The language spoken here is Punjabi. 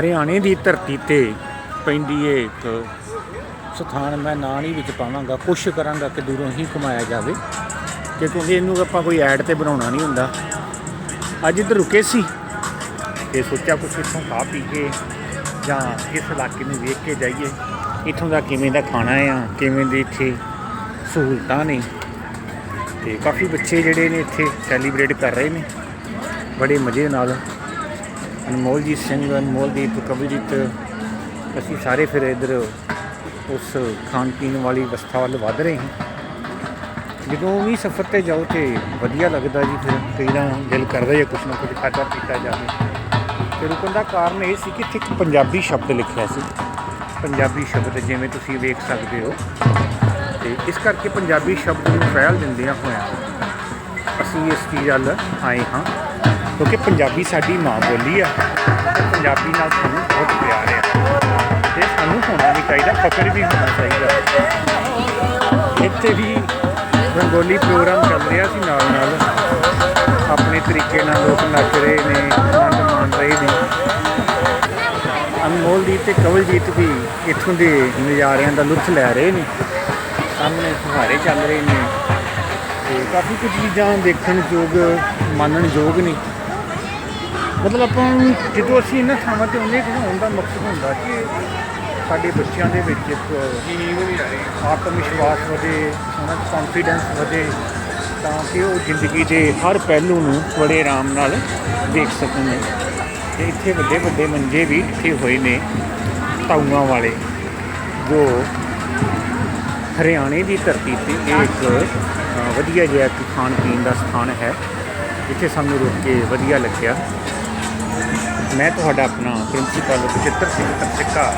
ਹਰਿਆਣੇ ਦੀ ਧਰਤੀ ਤੇ ਪੈਂਦੀ ਏ ਇੱਕ ਸਥਾਨ ਮੈਂ ਨਾਂ ਨਹੀਂ ਵਿੱਚ ਪਾਵਾਂਗਾ। ਕੋਸ਼ਿਸ਼ ਕਰਾਂਗਾ ਕਿ ਦੂਰੋਂ ਹੀ ਘੁਮਾਇਆ ਜਾਵੇ। ਕਿ ਕਿਉਂਕਿ ਇਹਨੂੰ ਆਪਾਂ ਕੋਈ ਐਡ ਤੇ ਬਣਾਉਣਾ ਨਹੀਂ ਹੁੰਦਾ। ਅੱਜ ਇੱਧਰ ਰੁਕੇ ਸੀ ਤੇ ਸੋਚਿਆ ਕੁਛ ਇੱਥੋਂ ਖਾ ਪੀ ਕੇ ਜਾਂ ਇਸ ਇਲਾਕੇ ਨੂੰ ਵੇਖ ਕੇ ਜਾਈਏ। ਇੱਥੋਂ ਦਾ ਕਿਵੇਂ ਦਾ ਖਾਣਾ ਆ, ਕਿਵੇਂ ਦੀ ਇੱਥੇ ਸਹੂਲਤਾਂ ਨੇ। ਤੇ ਕਾਫੀ ਬੱਚੇ ਜਿਹੜੇ ਨੇ ਇੱਥੇ ਸੈਲੀਬ੍ਰੇਟ ਕਰ ਰਹੇ ਨੇ। ਬੜੇ ਮਜ਼ੇ ਨਾਲ ਅਨਮੋਲਜੀਤ ਸਿੰਘ, ਅਨਮੋਲਦੀਪ ਕਵਿਜੀਤ, ਅਸੀਂ ਸਾਰੇ ਫਿਰ ਇੱਧਰ ਉਸ ਖਾਣ ਪੀਣ ਵਾਲੀ ਵਸਥਾ ਵੱਲ ਵਧ ਰਹੇ ਹਾਂ। ਜਦੋਂ ਵੀ ਸਫ਼ਰ ਤੇ ਜਾਓ ਤੇ ਵਧੀਆ ਲੱਗਦਾ ਜੀ ਫਿਰ ਕਈ ਨਾ ਦਿਲ ਕਰਦਾ ਜਾਂ ਕੁਛ ਨਾ ਕੁਛ ਖਾਧਾ ਪੀਤਾ ਜਾਵੇ। ਤੇ ਰੁਕਣ ਦਾ ਕਾਰਨ ਇਹ ਸੀ ਕਿ ਇੱਥੇ ਇੱਕ ਪੰਜਾਬੀ ਸ਼ਬਦ ਲਿਖਿਆ ਸੀ। ਪੰਜਾਬੀ ਸ਼ਬਦ ਜਿਵੇਂ ਤੁਸੀਂ ਵੇਖ ਸਕਦੇ ਹੋ। ਤੇ ਇਸ ਕਰਕੇ ਪੰਜਾਬੀ ਸ਼ਬਦ ਨੂੰ ਪਹਿਲ ਦਿੰਦਿਆਂ ਹੋਇਆਂ ਅਸੀਂ ਇਸ ਚੀਜ਼ ਵੱਲ ਆਏ ਹਾਂ। ਕਿਉਂਕਿ ਪੰਜਾਬੀ ਸਾਡੀ ਮਾਂ ਬੋਲੀ ਆ। ਪੰਜਾਬੀ ਨਾਲ ਸਾਨੂੰ ਬਹੁਤ ਪਿਆਰ ਆ। ਤੇ ਸਾਨੂੰ ਹੋਣਾ ਵੀ ਚਾਹੀਦਾ ਫਕਰ ਵੀ ਹੋਣਾ ਚਾਹੀਦਾ। ਇੱਥੇ ਵੀ ਰੰਗੋਲੀ ਪ੍ਰੋਗਰਾਮ ਚੱਲ ਰਿਹਾ ਸੀ ਨਾਲ ਨਾਲ। ਆਪਣੇ ਤਰੀਕੇ ਨਾਲ ਲੋਕ ਨੱਚ ਰਹੇ ਨੇ, ਆਨੰਦ ਮਾਣ ਰਹੇ ਨੇ। ਅਨਮੋਲਦੀਪ ਤੇ ਕਵਲਜੀਤ ਵੀ ਇੱਥੋਂ ਦੇ ਨਜ਼ਾਰਿਆਂ ਦਾ ਲੁਤਫ ਲੈ ਰਹੇ ਨੇ। ਸਾਹਮਣੇ ਫੁਹਾਰੇ ਚੱਲ ਰਹੇ ਨੇ। ਤੇ ਕਾਫੀ ਕੁਝ ਚੀਜ਼ਾਂ ਦੇਖਣ ਯੋਗ ਮੰਨਣ ਯੋਗ ਨੇ। ਮਤਲਬ ਆਪਾਂ ਨੂੰ ਜਦੋਂ ਅਸੀਂ ਇਹਨਾਂ ਥਾਵਾਂ ਤੇ ਆਉਂਦੇ ਹਾਂ ਘੁਮਾਉਣ ਦਾ ਮਕਸਦ ਹੁੰਦਾ ਕਿ ਸਾਡੇ ਬੱਚਿਆਂ ਦੇ ਵਿੱਚ ਇੱਕ ਆਤਮ ਵਿਸ਼ਵਾਸ ਵਧੇ ਉਹਨਾਂ ਦਾ ਕੌਨਫੀਡੈਂਸ ਵਧੇ, ਤਾਂ ਕਿ ਉਹ ਜ਼ਿੰਦਗੀ ਦੇ ਹਰ ਪਹਿਲੂ ਨੂੰ ਬੜੇ ਆਰਾਮ ਨਾਲ ਦੇਖ ਸਕਣ। ਤੇ ਇੱਥੇ ਵੱਡੇ ਵੱਡੇ ਮੰਜੇ ਵੀ ਇੱਥੇ ਹੋਏ ਨੇ, ਤਾਊਆਂ ਵਾਲੇ, ਜੋ ਹਰਿਆਣੇ ਦੀ ਧਰਤੀ ਤੇ ਇਹ ਇੱਕ ਵਧੀਆ ਜਿਹਾ ਇੱਕ ਖਾਣ ਪੀਣ ਦਾ ਸਥਾਨ ਹੈ। ਇੱਥੇ ਸਾਨੂੰ ਰੁਕ ਕੇ ਵਧੀਆ ਲੱਗਿਆ। ਮੈਂ ਤੁਹਾਡਾ ਆਪਣਾ ਪ੍ਰਿੰਸੀਪਲ ਬਚਿੱਤਰ ਸਿੰਘ ਤਰਸਿੱਕਾ